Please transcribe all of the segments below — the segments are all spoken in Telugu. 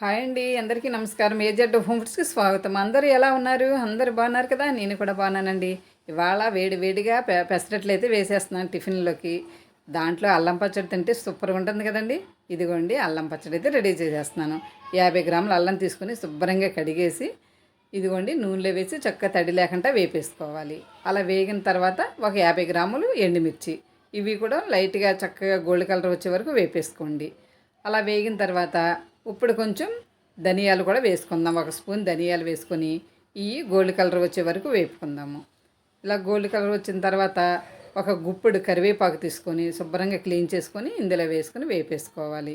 హాయ్ అండి అందరికీ నమస్కారం. ఏజెడ్ హోమ్ ఫుడ్స్కి స్వాగతం. అందరూ ఎలా ఉన్నారు? అందరూ బాగున్నారు కదా? నేను కూడా బాగున్నానండి. ఇవాళ వేడి వేడిగా పె పెసరట్లు అయితే వేసేస్తున్నాను టిఫిన్లోకి. దాంట్లో అల్లం పచ్చడి తింటే సూపర్గా ఉంటుంది కదండి? ఇదిగోండి అల్లం పచ్చడి అయితే రెడీ చేసేస్తున్నాను. యాభై గ్రాముల అల్లం తీసుకుని శుభ్రంగా కడిగేసి ఇదిగోండి నూనెలో వేసి చక్కగా తడి లేకుండా వేపేసుకోవాలి. అలా వేగిన తర్వాత ఒక యాభై గ్రాములు ఎండుమిర్చి. ఇవి కూడా లైట్గా చక్కగా గోల్డ్ కలర్ వచ్చే వరకు వేపేసుకోండి. అలా వేగిన తర్వాత ఇప్పుడు కొంచెం ధనియాలు కూడా వేసుకుందాం. ఒక స్పూన్ ధనియాలు వేసుకొని ఇవి గోల్డ్ కలర్ వచ్చే వరకు వేపుకుందాము. ఇలా గోల్డ్ కలర్ వచ్చిన తర్వాత ఒక గుప్పుడు కరివేపాకు తీసుకొని శుభ్రంగా క్లీన్ చేసుకొని ఇందులో వేసుకొని వేపేసుకోవాలి.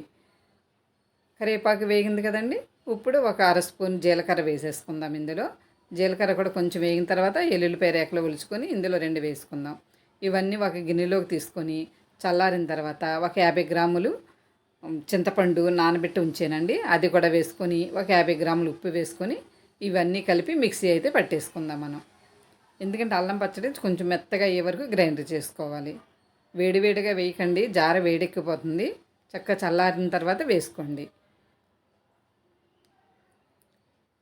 కరివేపాకు వేగింది కదండి? ఇప్పుడు ఒక అర స్పూన్ జీలకర్ర వేసేసుకుందాం ఇందులో. జీలకర్ర కూడా కొంచెం వేగిన తర్వాత ఎల్లుల్లిపాయ రేకలు ఒలుచుకొని ఇందులో రెండు వేసుకుందాం. ఇవన్నీ ఒక గిన్నెలోకి తీసుకొని చల్లారిన తర్వాత ఒక యాభై గ్రాములు చింతపండు నానబెట్టి ఉంచానండి. అది కూడా వేసుకొని ఒక యాభై గ్రాములు ఉప్పు వేసుకొని ఇవన్నీ కలిపి మిక్సీ అయితే పట్టేసుకుందాం మనం. ఎందుకంటే అల్లం పచ్చడి కొంచెం మెత్తగా అయ్యే వరకు గ్రైండర్ చేసుకోవాలి. వేడివేడిగా వేయకండి. జార వేడెక్కిపోతుంది. చక్కగా చల్లారిన తర్వాత వేసుకోండి.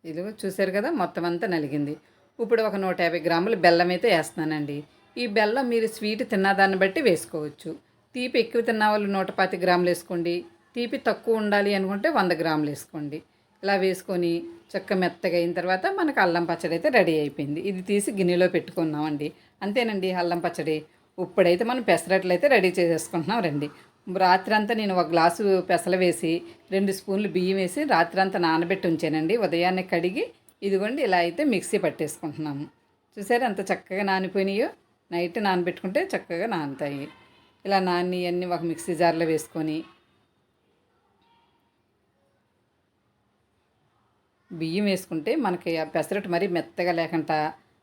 ఇదిగో చూసారు కదా మొత్తం అంతా నలిగింది. ఇప్పుడు ఒక నూట యాభై గ్రాములు బెల్లం అయితే వేస్తున్నానండి. ఈ బెల్లం మీరు స్వీట్ తిన్నదాన్ని బట్టి వేసుకోవచ్చు. తీపి ఎక్కువ తిన్న వాళ్ళు నూట పాతి గ్రాములు వేసుకోండి. తీపి తక్కువ ఉండాలి అనుకుంటే వంద గ్రాములు వేసుకోండి. ఇలా వేసుకొని చక్క మెత్తగా అయిన తర్వాత మనకు అల్లం పచ్చడి అయితే రెడీ అయిపోయింది. ఇది తీసి గిన్నెలో పెట్టుకున్నామండి. అంతేనండి అల్లం పచ్చడి. ఇప్పుడైతే మనం పెసరట్లు అయితే రెడీ చేసేసుకుంటున్నాం రండి. రాత్రి అంతా నేను ఒక గ్లాసు పెసలు వేసి రెండు స్పూన్లు బియ్యం వేసి రాత్రి అంతా నానబెట్టి ఉంచానండి. ఉదయాన్నే కడిగి ఇదిగోండి ఇలా అయితే మిక్సీ పట్టేసుకుంటున్నాము. చూసారు ఎంత చక్కగా నానిపోయినాయో? నైట్ నానబెట్టుకుంటే చక్కగా నానుతాయి. ఇలా నాన్ని అన్నీ ఒక మిక్సీ జార్లో వేసుకొని బియ్యం వేసుకుంటే మనకి ఆ పెసరట్టు మరీ మెత్తగా లేకుండా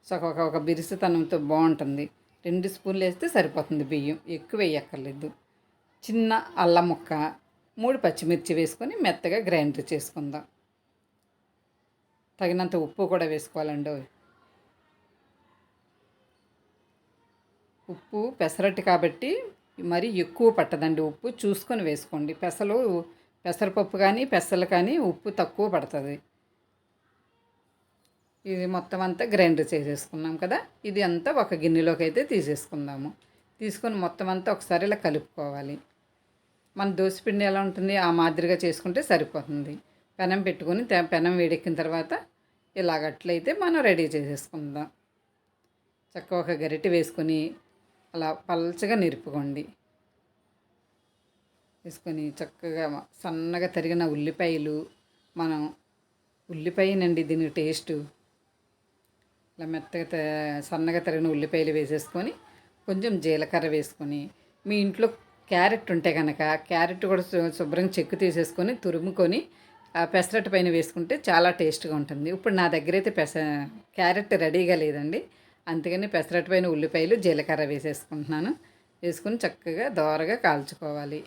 సో ఒక ఒక బిరుసుతనంతో బాగుంటుంది. రెండు స్పూన్లు వేస్తే సరిపోతుంది బియ్యం. ఎక్కువ వేయక్కర్లేదు. చిన్న అల్లం ముక్క మూడు పచ్చిమిర్చి వేసుకొని మెత్తగా గ్రైండర్ చేసుకుందాం. తగినంత ఉప్పు కూడా వేసుకోవాలండి. ఉప్పు పెసరట్టు కాబట్టి మరి ఎక్కువ పట్టదండి ఉప్పు. చూసుకొని వేసుకోండి. పెసలు పెసరపప్పు కానీ పెసలు కానీ ఉప్పు తక్కువ పడుతుంది. ఇది మొత్తం అంతా గ్రైండర్ చేసేసుకున్నాం కదా. ఇది అంతా ఒక గిన్నెలోకి అయితే తీసేసుకుందాము. తీసుకొని మొత్తం అంతా ఒకసారి ఇలా కలుపుకోవాలి. మన దోశపిండి ఎలా ఉంటుంది? ఆ మాదిరిగా చేసుకుంటే సరిపోతుంది. పెనం పెట్టుకొని పెనం వేడెక్కిన తర్వాత ఇలాగట్లయితే మనం రెడీ చేసేసుకుందాం. చక్కగా ఒక గరిటె వేసుకొని అలా పల్చగా నిరుపుకోండి. వేసుకొని చక్కగా సన్నగా తరిగిన ఉల్లిపాయలు మనం ఉల్లిపాయనండి దీని టేస్ట్. ఇలా మెత్తగా త- సన్నగా తరిగిన ఉల్లిపాయలు వేసేసుకొని కొంచెం జీలకర్ర వేసుకొని మీ ఇంట్లో క్యారెట్ ఉంటే కనుక క్యారెట్ కూడా శుభ్రంగా చెక్కు తీసేసుకొని తురుముకొని ఆ పెసరట్టు పైన వేసుకుంటే చాలా టేస్ట్గా ఉంటుంది. ఇప్పుడు నా దగ్గర అయితే పెస క్యారెట్ రెడీగా లేదండి. అందుకని పెసరట్టు పైన ఉల్లిపాయలు జీలకర్ర వేసేసుకుంటున్నాను. వేసుకుని చక్కగా దోరగా కాల్చుకోవాలి.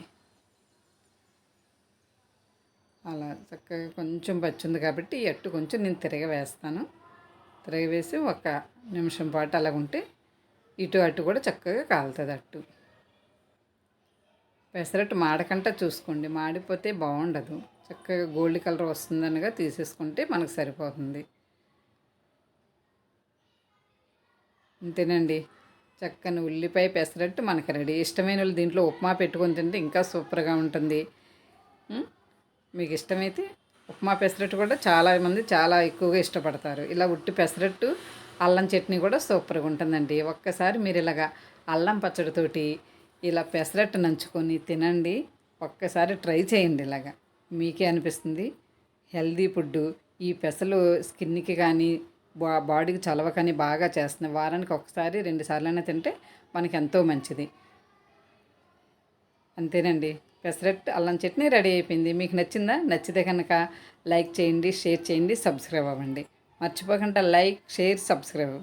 అలా చక్కగా కొంచెం పచ్చింది కాబట్టి ఎట్టు కొంచెం నేను తిరగ వేస్తాను. తిరగవేసి ఒక నిమిషం పాటు అలా ఉంటే ఇటు అటు కూడా చక్కగా కాలుతుంది అట్టు. పెసరట్టు మాడకంట చూసుకోండి. మాడిపోతే బాగుండదు. చక్కగా గోల్డ్ కలర్ వస్తుందనగా తీసేసుకుంటే మనకు సరిపోతుంది. అంతేనండి. చక్కని ఉల్లిపాయ పెసరట్టు మనకి రెడీ. ఇష్టమైన వాళ్ళు దీంట్లో ఉప్మా పెట్టుకొని తింటే ఇంకా సూపర్గా ఉంటుంది. మీకు ఇష్టమైతే ఉప్మా పెసరట్టు కూడా చాలామంది చాలా ఎక్కువగా ఇష్టపడతారు. ఇలా ఉట్టి పెసరట్టు అల్లం చట్నీ కూడా సూపర్గా ఉంటుందండి. ఒక్కసారి మీరు ఇలాగా అల్లం పచ్చడితోటి ఇలా పెసరట్టు నంచుకొని తినండి. ఒక్కసారి ట్రై చేయండి ఇలాగా. మీకే అనిపిస్తుంది. హెల్దీ ఫుడ్ ఈ పెసలు స్కిన్కి కానీ బా బాడీకి చలవకని బాగా చేస్తుంది. వారానికి ఒకసారి రెండు సార్లైనా తింటే మనకి ఎంతో మంచిది. అంతేనండి. పెసరెట్ అల్లం చట్నీ రెడీ అయిపోయింది. మీకు నచ్చిందా? నచ్చితే కనుక లైక్ చేయండి షేర్ చేయండి సబ్స్క్రైబ్ అవ్వండి. మర్చిపోకుండా లైక్ షేర్ సబ్స్క్రైబ్.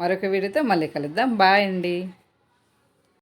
మరొక వీడియోతో మళ్ళీ కలుద్దాం. బాయ్ అండి.